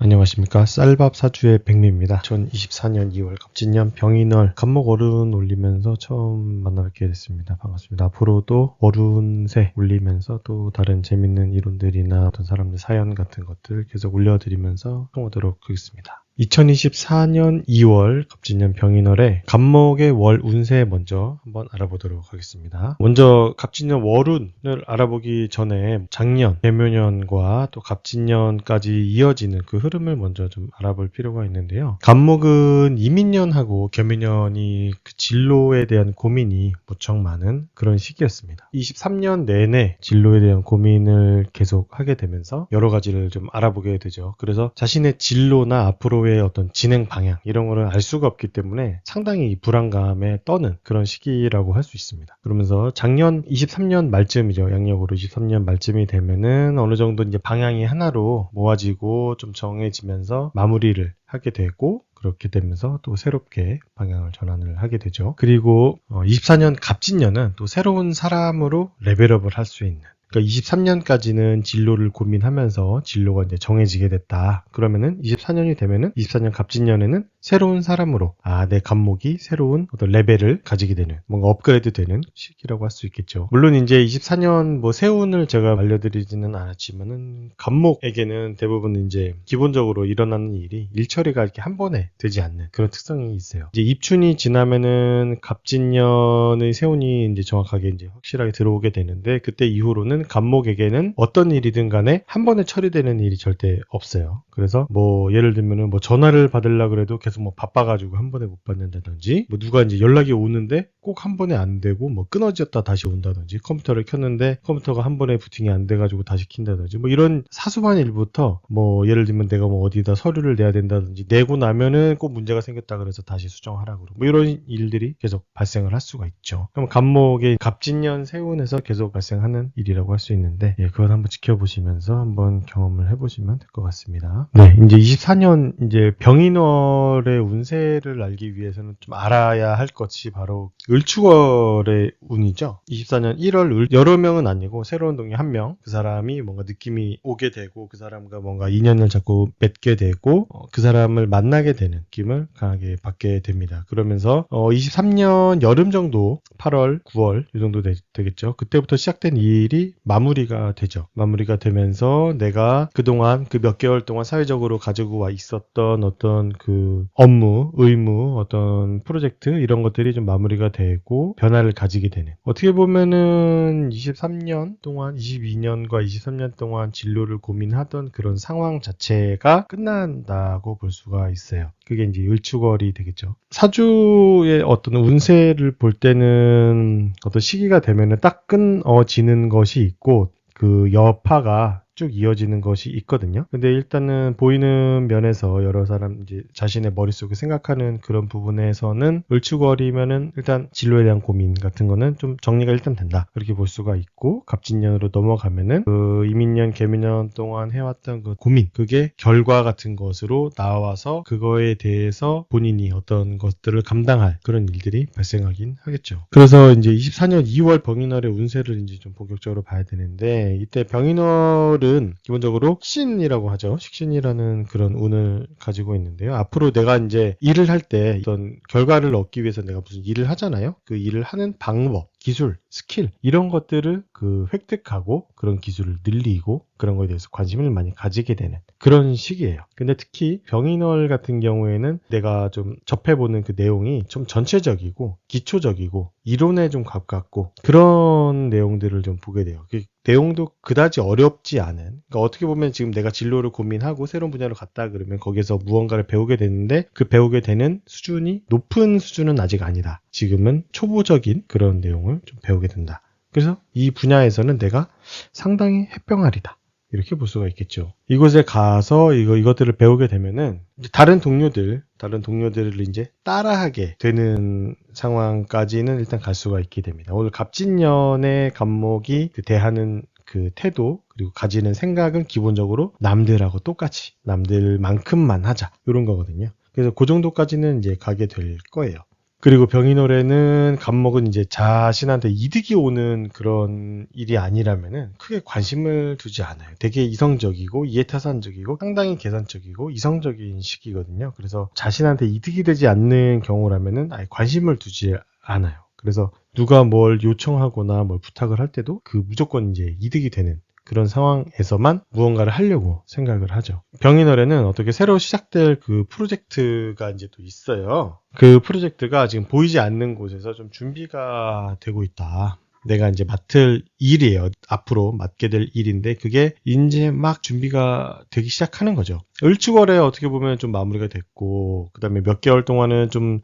안녕하십니까 쌀밥 사주의 백미입니다. 2024년 2월 갑진년 병인월 간목 어른 올리면서 처음 만나뵙게 됐습니다. 반갑습니다. 앞으로도 어른새 올리면서 또 다른 재밌는 이론들이나 어떤 사람들 사연 같은 것들 계속 올려드리면서 통하도록 하겠습니다. 2024년 2월 갑진년 병인월에 갑목의 월 운세 먼저 한번 알아보도록 하겠습니다. 먼저 갑진년 월운을 알아보기 전에 작년, 개묘년과 또 갑진년까지 이어지는 그 흐름을 먼저 좀 알아볼 필요가 있는데요. 갑목은 이민년하고 개묘년이 그 진로에 대한 고민이 무척 많은 그런 시기였습니다. 23년 내내 진로에 대한 고민을 계속 하게 되면서 여러 가지를 좀 알아보게 되죠. 그래서 자신의 진로나 앞으로의 앞으로의 어떤 진행 방향 이런 거를 알 수가 없기 때문에 상당히 불안감에 떠는 그런 시기라고 할 수 있습니다. 그러면서 작년 23년 말쯤이죠. 양력으로 23년 말쯤이 되면은 어느 정도 이제 방향이 하나로 모아지고 좀 정해지면서 마무리를 하게 되고 그렇게 되면서 또 새롭게 방향을 전환을 하게 되죠. 그리고 24년 어, 갑진년은 또 새로운 사람으로 레벨업을 할 수 있는 그러니까 23년까지는 진로를 고민하면서 진로가 이제 정해지게 됐다. 그러면은 24년이 되면은 24년 갑진년에는 새로운 사람으로 아 내 감목이 새로운 어떤 레벨을 가지게 되는 뭔가 업그레이드 되는 시기라고 할 수 있겠죠. 물론 이제 24년 뭐 세운을 제가 알려드리지는 않았지만은 감목에게는 대부분 이제 기본적으로 일어나는 일이 일처리가 이렇게 한 번에 되지 않는 그런 특성이 있어요. 이제 입춘이 지나면은 갑진년의 세운이 이제 정확하게 이제 확실하게 들어오게 되는데 그때 이후로는 감목에게는 어떤 일이든 간에 한 번에 처리되는 일이 절대 없어요. 그래서 뭐 예를 들면은 뭐 전화를 받으려 그래도 계속 뭐 바빠가지고 한 번에 못 받는다든지 뭐 누가 이제 연락이 오는데 꼭 한 번에 안 되고 뭐 끊어졌다 다시 온다든지 컴퓨터를 켰는데 컴퓨터가 한 번에 부팅이 안 돼가지고 다시 킨다든지 뭐 이런 사소한 일부터 뭐 예를 들면 내가 뭐 어디다 서류를 내야 된다든지 내고 나면은 꼭 문제가 생겼다 그래서 다시 수정하라고 그러고 뭐 이런 일들이 계속 발생을 할 수가 있죠. 그럼 갑목의 갑진년 세운에서 계속 발생하는 일이라고 할 수 있는데 예, 그걸 한번 지켜보시면서 한번 경험을 해보시면 될 것 같습니다. 네, 이제 24년 이제 병인월의 운세를 알기 위해서는 좀 알아야 할 것이 바로 을 축월의 운이죠. 24년 1월 을, 여러 명은 아니고 새로운 동의 한 명, 그 사람이 뭔가 느낌이 오게 되고 그 사람과 뭔가 인연을 자꾸 맺게 되고 어, 그 사람을 만나게 되는 느낌을 강하게 받게 됩니다. 그러면서 어, 23년 여름 정도 8월, 9월 이 정도 되, 겠죠 그때부터 시작된 일이 마무리가 되죠. 마무리가 되면서 내가 그동안 그 몇 개월 동안 사 사회적으로 가지고 와 있었던 어떤 그 업무, 의무, 어떤 프로젝트 이런 것들이 좀 마무리가 되고 변화를 가지게 되는. 어떻게 보면은 23년 동안, 22년과 23년 동안 진로를 고민하던 그런 상황 자체가 끝난다고 볼 수가 있어요. 그게 이제 일축월이 되겠죠. 사주의 어떤 운세를 볼 때는 어떤 시기가 되면은 딱 끊어지는 것이 있고 그 여파가 쭉 이어지는 것이 있거든요. 근데 일단은 보이는 면에서 여러 사람 이제 자신의 머릿속에 생각하는 그런 부분에서는 을축월이면은 일단 진로에 대한 고민 같은 거는 좀 정리가 일단 된다. 그렇게 볼 수가 있고 갑진년으로 넘어가면은 그 이민년, 개민년 동안 해왔던 그 고민 그게 결과 같은 것으로 나와서 그거에 대해서 본인이 어떤 것들을 감당할 그런 일들이 발생하긴 하겠죠. 그래서 이제 24년 2월 병인월의 운세를 이제 좀 본격적으로 봐야 되는데 이때 병인월은 은 기본적으로 식신이라고 하죠. 식신이라는 그런 운을 가지고 있는데요. 앞으로 내가 이제 일을 할 때 어떤 결과를 얻기 위해서 내가 무슨 일을 하잖아요. 그 일을 하는 방법, 기술, 스킬 이런 것들을 그 획득하고 그런 기술을 늘리고 그런 거에 대해서 관심을 많이 가지게 되는 그런 시기예요. 근데 특히 병인월 같은 경우에는 내가 좀 접해보는 그 내용이 좀 전체적이고 기초적이고 이론에 좀 가깝고 그런 내용들을 좀 보게 돼요. 그 내용도 그다지 어렵지 않은 그러니까 어떻게 보면 지금 내가 진로를 고민하고 새로운 분야로 갔다 그러면 거기서 무언가를 배우게 되는데 그 배우게 되는 수준이 높은 수준은 아직 아니다. 지금은 초보적인 그런 내용을 좀 배우게 된다. 그래서 이 분야에서는 내가 상당히 해병아리다. 이렇게 볼 수가 있겠죠. 이곳에 가서 이거 이것들을 배우게 되면은 다른 동료들, 다른 동료들을 이제 따라하게 되는 상황까지는 일단 갈 수가 있게 됩니다. 오늘 갑진년의 갑목이 그 대하는 그 태도 그리고 가지는 생각은 기본적으로 남들하고 똑같이 남들만큼만 하자 이런 거거든요. 그래서 그 정도까지는 이제 가게 될 거예요. 그리고 병인월에는 간목은 이제 자신한테 이득이 오는 그런 일이 아니라면은 크게 관심을 두지 않아요. 되게 이성적이고 이해타산적이고 상당히 계산적이고 이성적인 시기거든요. 그래서 자신한테 이득이 되지 않는 경우라면은 아예 관심을 두지 않아요. 그래서 누가 뭘 요청하거나 뭘 부탁을 할 때도 그 무조건 이제 이득이 되는 그런 상황에서만 무언가를 하려고 생각을 하죠. 병인월에는 어떻게 새로 시작될 그 프로젝트가 이제 또 있어요. 그 프로젝트가 지금 보이지 않는 곳에서 좀 준비가 되고 있다. 내가 이제 맡을 일이에요. 앞으로 맡게 될 일인데 그게 이제 막 준비가 되기 시작하는 거죠. 을축월에 어떻게 보면 좀 마무리가 됐고 그다음에 몇 개월 동안은 좀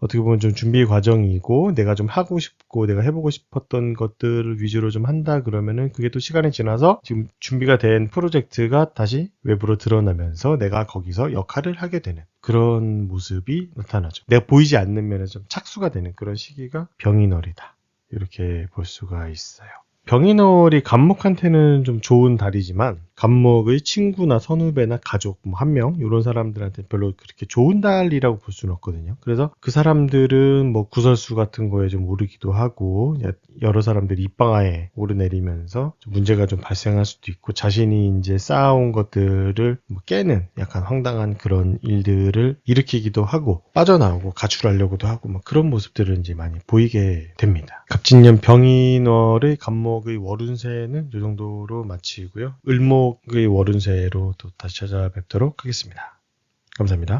어떻게 보면 좀 준비 과정이고 내가 좀 하고 싶고 내가 해보고 싶었던 것들을 위주로 좀 한다 그러면은 그게 또 시간이 지나서 지금 준비가 된 프로젝트가 다시 외부로 드러나면서 내가 거기서 역할을 하게 되는 그런 모습이 나타나죠. 내가 보이지 않는 면에서 좀 착수가 되는 그런 시기가 병인월이다. 이렇게 볼 수가 있어요. 병인월이 간목한테는 좀 좋은 달이지만 간목의 친구나 선후배나 가족 뭐 한 명 이런 사람들한테 별로 그렇게 좋은 달이라고 볼 수는 없거든요. 그래서 그 사람들은 뭐 구설수 같은 거에 좀 오르기도 하고 여러 사람들이 입방아에 오르내리면서 좀 문제가 좀 발생할 수도 있고 자신이 이제 쌓아온 것들을 뭐 깨는 약간 황당한 그런 일들을 일으키기도 하고 빠져나오고 가출하려고도 하고 뭐 그런 모습들을 이제 많이 보이게 됩니다. 갑진년 병인월의 간목의 월운세는 이 정도로 마치고요. 을 목의 월운세로 또 다시 찾아뵙도록 하겠습니다. 감사합니다.